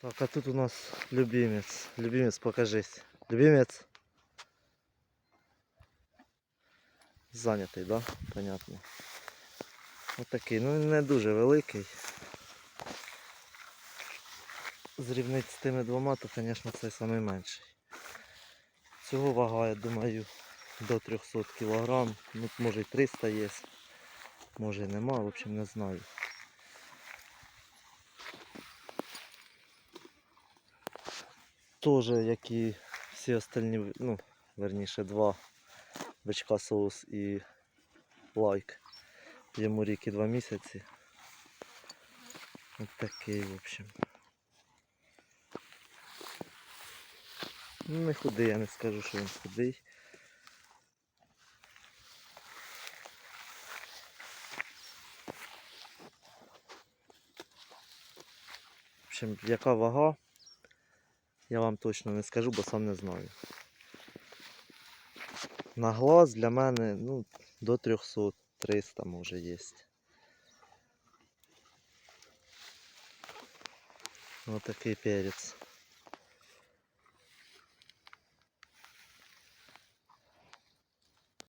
Так, а тут у нас любимец. Любимец, покажись. Любимец. Зайнятий, да? Понятно. Отакий, ну не дуже великий. Зрівнити з тими двома, то, звісно, це найменший. Цього вага, я думаю, до 300 кг. Ну, може й 300 є. Може і нема, в общем, не знаю. Тоже, як і всі остальні, ну, верніше, два бичка соус і лайк. Йому рік і два місяці. Ось такий, в общем. Ну, не худий, я не скажу, що він худий. В общем, яка вага, я вам точно не скажу, бо сам не знаю. На глаз для мене ну, до 300, 300 може є. Ось такий перець.